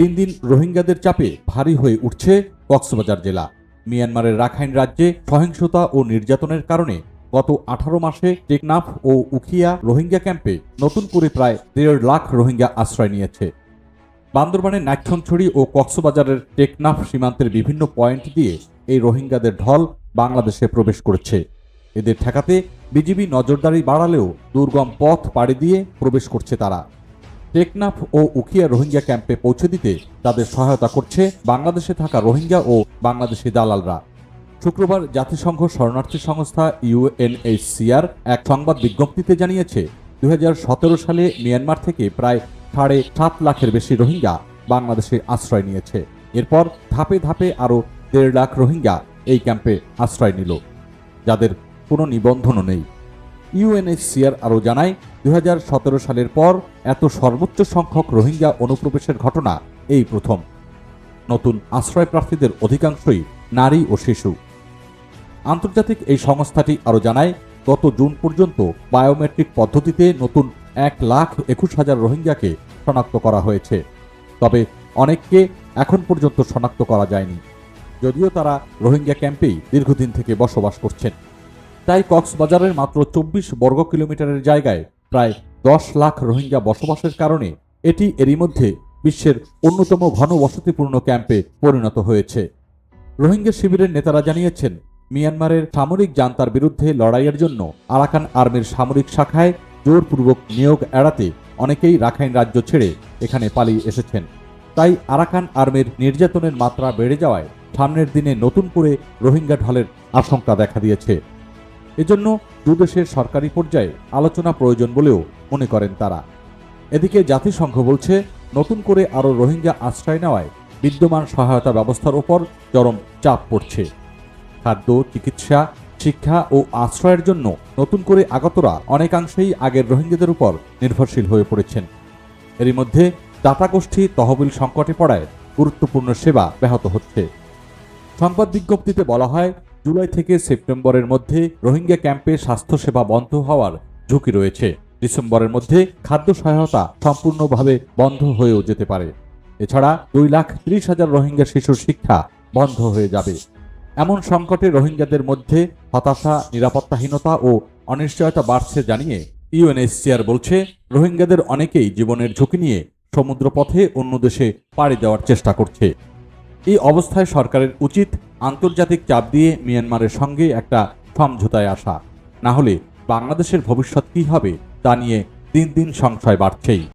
দিন দিন রোহিঙ্গাদের চাপে ভারী হয়ে উঠছে কক্সবাজার জেলা। মিয়ানমারের রাখাইন রাজ্যে সহিংসতা ও নির্যাতনের কারণে গত আঠারো মাসে টেকনাফ ও উখিয়া রোহিঙ্গা ক্যাম্পে নতুন করে প্রায় দেড় লাখ রোহিঙ্গা আশ্রয় নিয়েছে। বান্দরবানের নাক্ষণছড়ি ও কক্সবাজারের টেকনাফ সীমান্তের বিভিন্ন পয়েন্ট দিয়ে এই রোহিঙ্গাদের ঢল বাংলাদেশে প্রবেশ করেছে। এদের ঠেকাতে বিজিবি নজরদারি বাড়ালেও দুর্গম পথ পাড়ি দিয়ে প্রবেশ করছে তারা। টেকনাফ ও উখিয়া রোহিঙ্গা ক্যাম্পে পৌঁছে দিতে তাদের সহায়তা করছে বাংলাদেশে থাকা রোহিঙ্গা ও বাংলাদেশি দালালরা। শুক্রবার জাতিসংঘ শরণার্থী সংস্থা ইউএনএইচসিআর এক সংবাদ বিজ্ঞপ্তিতে জানিয়েছে দু হাজার সতেরো সালে মিয়ানমার থেকে প্রায় সাড়ে সাত লাখের বেশি রোহিঙ্গা বাংলাদেশে আশ্রয় নিয়েছে। এরপর ধাপে ধাপে আরও দেড় লাখ রোহিঙ্গা এই ক্যাম্পে আশ্রয় নিল, যাদের কোনো নিবন্ধনও নেই। ইউএনএইচসিআর আরও জানায় দু হাজার সতেরো সালের পর এত সর্বোচ্চ সংখ্যক রোহিঙ্গা অনুপ্রবেশের ঘটনা এই প্রথম। নতুন আশ্রয় প্রার্থীদের অধিকাংশই নারী ও শিশু। আন্তর্জাতিক এই সংস্থাটি আরও জানায়, গত জুন পর্যন্ত বায়োমেট্রিক পদ্ধতিতে নতুন এক লাখ একুশ হাজার রোহিঙ্গাকে শনাক্ত করা হয়েছে। তবে অনেককে এখন পর্যন্ত শনাক্ত করা যায়নি। যদিও তারা রোহিঙ্গা ক্যাম্পেই দীর্ঘদিন থেকে বসবাস করছেন। তাই কক্সবাজারের মাত্র চব্বিশ বর্গ কিলোমিটারের জায়গায় প্রায় দশ লাখ রোহিঙ্গা বসবাসের কারণে এটি এরই মধ্যে বিশ্বের অন্যতম ঘনবসতিপূর্ণ ক্যাম্পে পরিণত হয়েছে। রোহিঙ্গা শিবিরের নেতারা জানিয়েছেন, মিয়ানমারের সামরিক জান্তার বিরুদ্ধে লড়াইয়ের জন্য আরাকান আর্মির সামরিক শাখায় জোরপূর্বক নিয়োগ এড়াতে অনেকেই রাখাইন রাজ্য ছেড়ে এখানে পালিয়ে এসেছেন। তাই আরাকান আর্মির নির্যাতনের মাত্রা বেড়ে যাওয়ায় সামনের দিনে নতুন করে রোহিঙ্গা ঢলের আশঙ্কা দেখা দিয়েছে। এজন্য দুদেশের সরকারি পর্যায়ে আলোচনা প্রয়োজন বলেও মনে করেন তারা। এদিকে জাতিসংঘ বলছে, নতুন করে আরও রোহিঙ্গা আশ্রয় নেওয়ায় বিদ্যমান সহায়তা ব্যবস্থার ওপর চরম চাপ পড়ছে। খাদ্য, চিকিৎসা, শিক্ষা ও আশ্রয়ের জন্য নতুন করে আগতরা অনেকাংশেই আগের রোহিঙ্গাদের উপর নির্ভরশীল হয়ে পড়েছেন। এরই মধ্যে দাতা গোষ্ঠী তহবিল সংকটে পড়ায় গুরুত্বপূর্ণ সেবা ব্যাহত হচ্ছে। সংবাদ বিজ্ঞপ্তিতে বলা হয় জুলাই থেকে সেপ্টেম্বরের মধ্যে রোহিঙ্গা ক্যাম্পে স্বাস্থ্যসেবা বন্ধ হওয়ার ঝুঁকি রয়েছে। ডিসেম্বরের মধ্যে খাদ্য সহায়তা সম্পূর্ণভাবে বন্ধ হয়েও যেতে পারে। এছাড়া দুই লাখ ত্রিশ হাজার রোহিঙ্গা শিশুর শিক্ষা বন্ধ হয়ে যাবে। এমন সংকটে রোহিঙ্গাদের মধ্যে হতাশা, নিরাপত্তাহীনতা ও অনিশ্চয়তা বাড়ছে জানিয়ে ইউএনএইচসিআর বলছে, রোহিঙ্গাদের অনেকেই জীবনের ঝুঁকি নিয়ে সমুদ্রপথে অন্য দেশে পাড়ি দেওয়ার চেষ্টা করছে। এই অবস্থায় সরকারের উচিত আন্তর্জাতিক চাপ দিয়ে মিয়ানমারের সঙ্গে একটা সমঝোতায় আসা। না হলে বাংলাদেশের ভবিষ্যৎ কী হবে তা নিয়ে দিন দিন সংশয় বাড়ছেই।